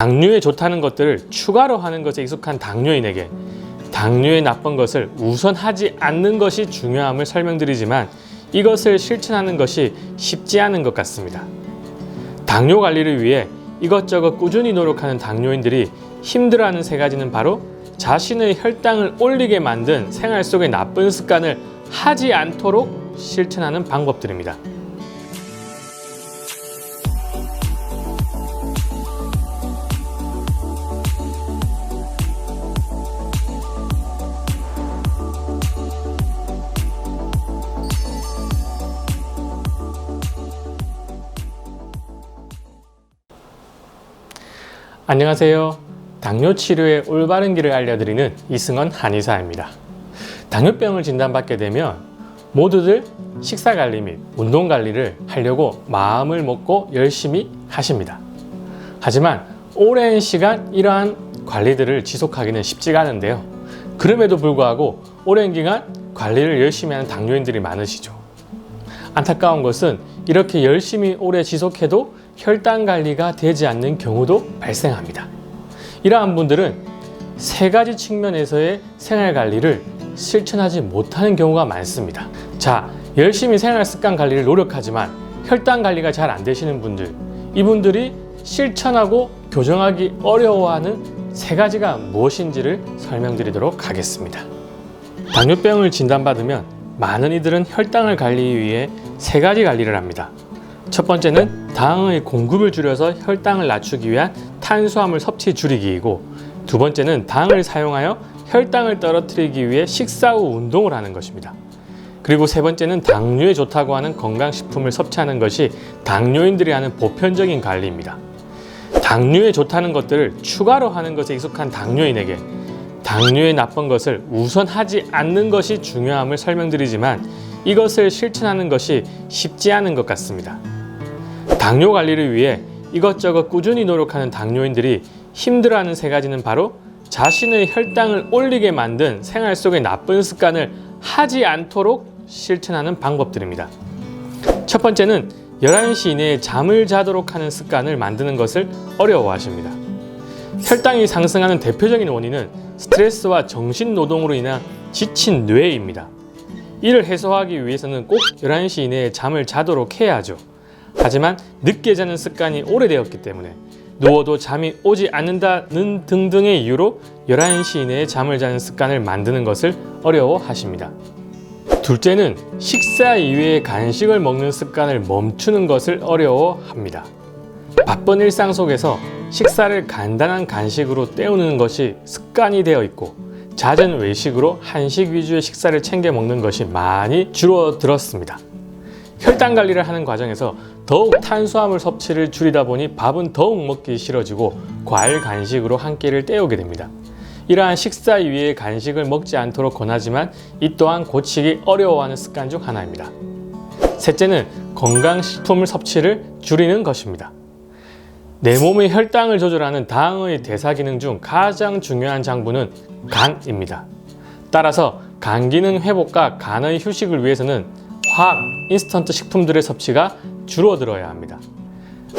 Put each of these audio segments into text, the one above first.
당뇨에 좋다는 것들을 추가로 하는 것에 익숙한 당뇨인에게 당뇨에 나쁜 것을 우선 하지 않는 것이 중요함을 설명드리지만 이것을 실천하는 것이 쉽지 않은 것 같습니다. 당뇨 관리를 위해 이것저것 꾸준히 노력하는 당뇨인들이 힘들어하는 세 가지는 바로 자신의 혈당을 올리게 만든 생활 속의 나쁜 습관을 하지 않도록 실천하는 방법들입니다. 안녕하세요. 당뇨 치료의 올바른 길을 알려드리는 이승원 한의사입니다. 당뇨병을 진단받게 되면 모두들 식사 관리 및 운동 관리를 하려고 마음을 먹고 열심히 하십니다. 하지만 오랜 시간 이러한 관리들을 지속하기는 쉽지가 않은데요. 그럼에도 불구하고 오랜 기간 관리를 열심히 하는 당뇨인들이 많으시죠. 안타까운 것은 이렇게 열심히 오래 지속해도 혈당 관리가 되지 않는 경우도 발생합니다. 이러한 분들은 세 가지 측면에서의 생활 관리를 실천하지 못하는 경우가 많습니다. 자, 열심히 생활 습관 관리를 노력하지만 혈당 관리가 잘 안 되시는 분들, 이분들이 실천하고 교정하기 어려워하는 세 가지가 무엇인지를 설명드리도록 하겠습니다. 당뇨병을 진단받으면 많은 이들은 혈당을 관리 위해 세 가지 관리를 합니다. 첫 번째는 당의 공급을 줄여서 혈당을 낮추기 위한 탄수화물 섭취 줄이기이고 두 번째는 당을 사용하여 혈당을 떨어뜨리기 위해 식사 후 운동을 하는 것입니다. 그리고 세 번째는 당뇨에 좋다고 하는 건강식품을 섭취하는 것이 당뇨인들이 하는 보편적인 관리입니다. 당뇨에 좋다는 것들을 추가로 하는 것에 익숙한 당뇨인에게 당뇨에 나쁜 것을 우선 하지 않는 것이 중요함을 설명드리지만 이것을 실천하는 것이 쉽지 않은 것 같습니다. 당뇨 관리를 위해 이것저것 꾸준히 노력하는 당뇨인들이 힘들어하는 세 가지는 바로 자신의 혈당을 올리게 만든 생활 속의 나쁜 습관을 하지 않도록 실천하는 방법들입니다. 첫 번째는 11시 이내에 잠을 자도록 하는 습관을 만드는 것을 어려워하십니다. 혈당이 상승하는 대표적인 원인은 스트레스와 정신 노동으로 인한 지친 뇌입니다. 이를 해소하기 위해서는 꼭 11시 이내에 잠을 자도록 해야 하죠. 하지만 늦게 자는 습관이 오래되었기 때문에 누워도 잠이 오지 않는다는 등등의 이유로 11시 이내에 잠을 자는 습관을 만드는 것을 어려워하십니다. 둘째는 식사 이외에 간식을 먹는 습관을 멈추는 것을 어려워합니다. 바쁜 일상 속에서 식사를 간단한 간식으로 때우는 것이 습관이 되어 있고 잦은 외식으로 한식 위주의 식사를 챙겨 먹는 것이 많이 줄어들었습니다. 혈당 관리를 하는 과정에서 더욱 탄수화물 섭취를 줄이다 보니 밥은 더욱 먹기 싫어지고 과일 간식으로 한 끼를 때우게 됩니다. 이러한 식사 이외의 간식을 먹지 않도록 권하지만 이 또한 고치기 어려워하는 습관 중 하나입니다. 셋째는 건강식품을 섭취를 줄이는 것입니다. 내 몸의 혈당을 조절하는 당의 대사 기능 중 가장 중요한 장부는 간입니다. 따라서 간 기능 회복과 간의 휴식을 위해서는 화학 인스턴트 식품들의 섭취가 줄어들어야 합니다.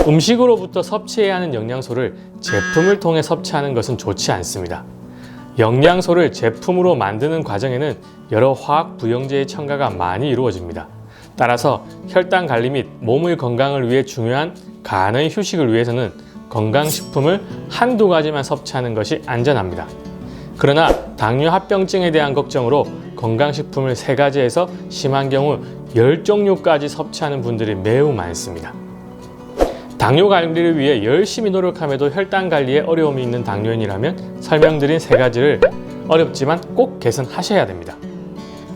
음식으로부터 섭취해야 하는 영양소를 제품을 통해 섭취하는 것은 좋지 않습니다. 영양소를 제품으로 만드는 과정에는 여러 화학 부영제의 첨가가 많이 이루어집니다. 따라서 혈당 관리 및 몸의 건강을 위해 중요한 간의 휴식을 위해서는 건강식품을 한두 가지만 섭취하는 것이 안전합니다. 그러나 당뇨 합병증에 대한 걱정으로 건강식품을 세 가지에서 심한 경우 열 종류까지 섭취하는 분들이 매우 많습니다. 당뇨 관리를 위해 열심히 노력함에도 혈당 관리에 어려움이 있는 당뇨인이라면 설명드린 세 가지를 어렵지만 꼭 개선하셔야 됩니다.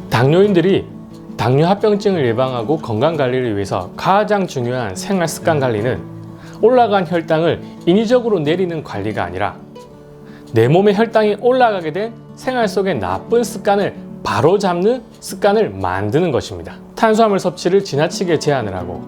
당뇨인들이 당뇨 합병증을 예방하고 건강 관리를 위해서 가장 중요한 생활 습관 관리는 올라간 혈당을 인위적으로 내리는 관리가 아니라 내 몸의 혈당이 올라가게 된 생활 속의 나쁜 습관을 바로 잡는 습관을 만드는 것입니다. 탄수화물 섭취를 지나치게 제한을 하고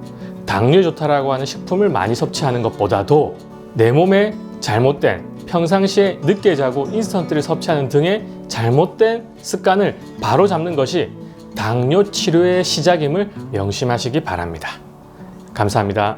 당뇨 좋다라고 하는 식품을 많이 섭취하는 것보다도 내 몸에 잘못된 평상시에 늦게 자고 인스턴트를 섭취하는 등의 잘못된 습관을 바로 잡는 것이 당뇨 치료의 시작임을 명심하시기 바랍니다. 감사합니다.